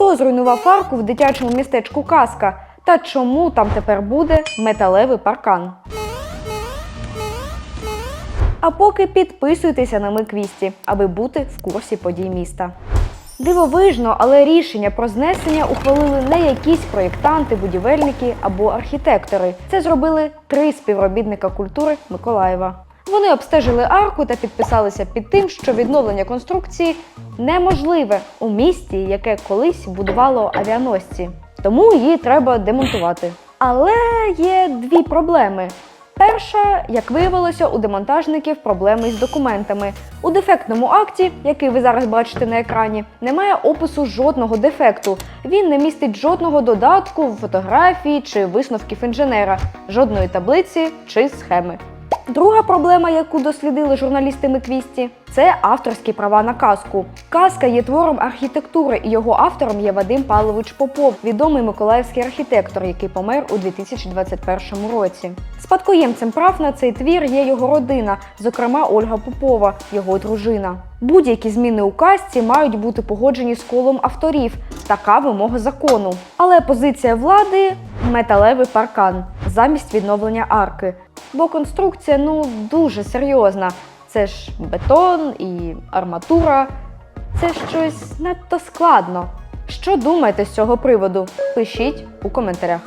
Хто зруйнував арку в дитячому містечку Казка? Та чому там тепер буде металевий паркан? А поки підписуйтеся на Миквісті, аби бути в курсі подій міста. Дивовижно, але рішення про знесення ухвалили не якісь проєктанти, будівельники або архітектори. Це зробили три співробітника культури Миколаєва. Вони обстежили арку та підписалися під тим, що відновлення конструкції неможливе у місті, яке колись будувало авіаносці. Тому її треба демонтувати. Але є дві проблеми. Перша, як виявилося, у демонтажників проблеми з документами. У дефектному акті, який ви зараз бачите на екрані, немає опису жодного дефекту. Він не містить жодного додатку, фотографії чи висновків інженера, жодної таблиці чи схеми. Друга проблема, яку дослідили журналісти Миквісті, це авторські права на казку. Казка є твором архітектури, і його автором є Вадим Павлович Попов, відомий миколаївський архітектор, який помер у 2021 році. Спадкоємцем прав на цей твір є його родина, зокрема Ольга Попова, його дружина. Будь-які зміни у казці мають бути погоджені з колом авторів. Така вимога закону. Але позиція влади металевий паркан замість відновлення арки. Бо конструкція ну дуже серйозна. Це ж бетон і арматура. Це щось надто складно. Що думаєте з цього приводу? Пишіть у коментарях.